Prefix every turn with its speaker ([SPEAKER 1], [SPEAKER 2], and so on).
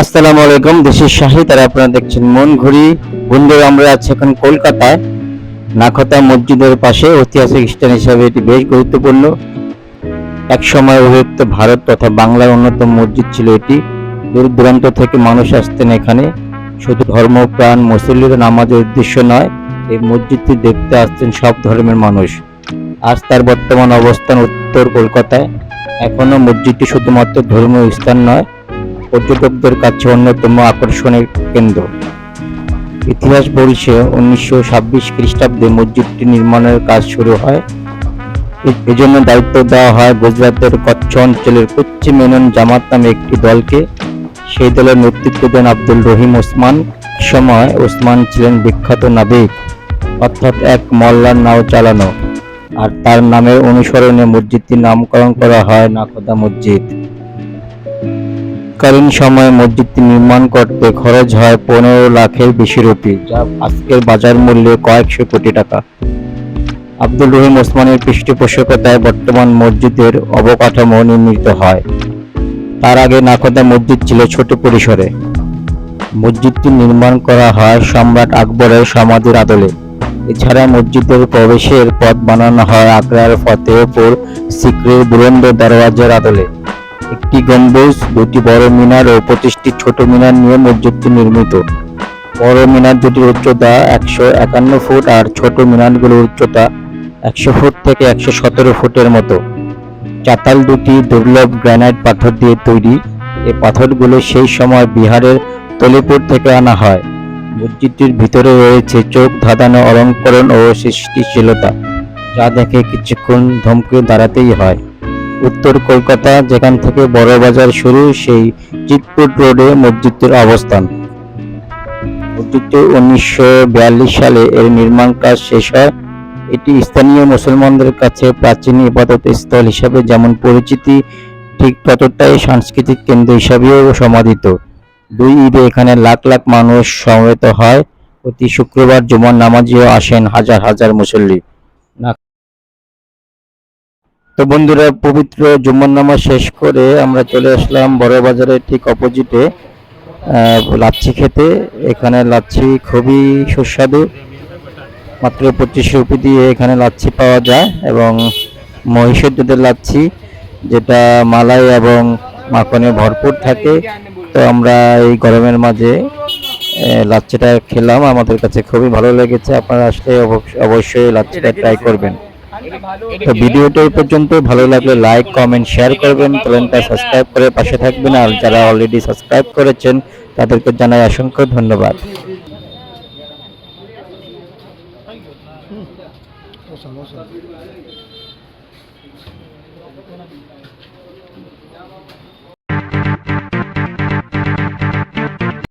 [SPEAKER 1] আসসালামু আলাইকুম দেশের শাহী, তারা আপনারা দেখছেন মন ঘুরি বন্ধুরা, আমরা আছি এখন কলকাতায়। নাখতা মসজিদের পাশে ঐতিহাসিক স্থান হিসাবে এটি বেশ গুরুত্বপূর্ণ। এক সময় অভিযুক্ত ভারত তথা বাংলার অন্যতম মসজিদ ছিল এটি। দূর দূরান্ত থেকে মানুষ আসতেন এখানে। শুধু ধর্মপ্রাণ মুসল্লির নামাজের উদ্দেশ্য নয়, এই মসজিদটি দেখতে আসতেন সব ধর্মের মানুষ। আজ তার বর্তমান অবস্থান উত্তর কলকাতায়। এখনও মসজিদটি শুধুমাত্র ধর্মীয় স্থান নয় পর্যটকদের কাছে অন্যতম আকর্ষণের কেন্দ্র। ইতিহাস বলছে, উনিশশো ছাব্বিশ খ্রিস্টাব্দে মসজিদটি নির্মাণের কাজ শুরু হয়। এজন্য দায়িত্ব দেওয়া হয় গুজরাটের কচ্ছ অঞ্চলের পশ্চিম মেনন জামাত নামে একটি দলকে। সেই দলের নেতৃত্ব দেন আব্দুল রহিম ওসমান। সময় ওসমান ছিলেন বিখ্যাত নাবিক, অর্থাৎ এক মল্লার নাও চালানো। আর তার নামের অনুসরণে মসজিদটির নামকরণ করা হয় নাকদা মসজিদ। কালীন সময়ে মসজিদটি নির্মাণ করতে খরচ হয় পনেরো লাখের বেশি রুপি, যা আজকের বাজার মূল্যে কয়েকশো কোটি টাকা। আব্দুল রহিম ওসমানের পৃষ্ঠপোষকতায় বর্তমান মসজিদের অবকাঠামো নির্মিত হয়। তার আগে নাকদা মসজিদ ছিল ছোট পরিসরে। মসজিদটি নির্মাণ করা হয় সম্রাট আকবরের সমাধির আদলে। এছাড়া মসজিদের প্রবেশের পথ বানানো হয় আগ্রার ফতেহপুর সিক্রির বুলন্দ দরওয়াজার আদলে। একটি গম্বুজ, দুটি বড় মিনার ও পঁচিশটি ছোট মিনার নিয়ে মসজিদটি নির্মিত। বড় মিনার দুটির উচ্চতা একশো একান্ন ফুট আর ছোট মিনারগুলোর উচ্চতা একশো ফুট থেকে একশো সতেরো ফুটের মতো। চাতাল দুটি দুর্লভ গ্রানাইট পাথর দিয়ে তৈরি। এই পাথরগুলো সেই সময় বিহারের তলিপুর থেকে আনা হয়। মসজিদটির ভিতরে রয়েছে চোখ, ধাঁধানো অলঙ্করণ ও সৃষ্টিশীলতা, যা দেখে কিছুক্ষণ ধমকে দাঁড়াতেই হয়। উত্তর কলকাতা, যেখান থেকে বড় বাজার শুরু, সেই চিতপুর রোডে মসজিদটির অবস্থান। মসজিদটি উনিশশো বিয়াল্লিশ সালে এর নির্মাণ কাজ শেষ হয়। এটি স্থানীয় মুসলমানদের কাছে প্রাচীন ইবাদত স্থল হিসাবে যেমন পরিচিতি, ঠিক ততটাই সাংস্কৃতিক কেন্দ্র হিসাবেও সমাদিত। দুই ঈদে এখানে লাখ লাখ মানুষ সমবেত হয়। প্রতি শুক্রবার জুমার নামাজেও আসেন হাজার হাজার মুসল্লি। তো বন্ধুরা, পবিত্র জুম্মার নামাজ শেষ করে আমরা চলে আসলাম বড় বাজারের ঠিক অপোজিটে লাচ্ছি খেতে। এখানে লাচ্ছি খুবই সুস্বাদু। মাত্র পঁচিশ রুপি দিয়ে এখানে লাচ্ছি পাওয়া যায় এবং মহিষের দুধের লাচ্ছি, যেটা মালাই এবং মাখনে ভরপুর থাকে। তো আমরা এই গরমের মাঝে লাচ্ছিটা খেলাম। আমাদের কাছে খুবই ভালো লেগেছে। আপনারা আসলে অবশ্য- অবশ্যই লাচ্ছিটা ট্রাই করবেন। তো ভিডিওটা এই পর্যন্ত। ভালো লাগলে লাইক কমেন্ট শেয়ার করবেন। চ্যানেলটা সাবস্ক্রাইব করে পাশে থাকবেন। আর যারা অলরেডি সাবস্ক্রাইব করেছেন তাদেরকে জানাই অসংখ্য ধন্যবাদ।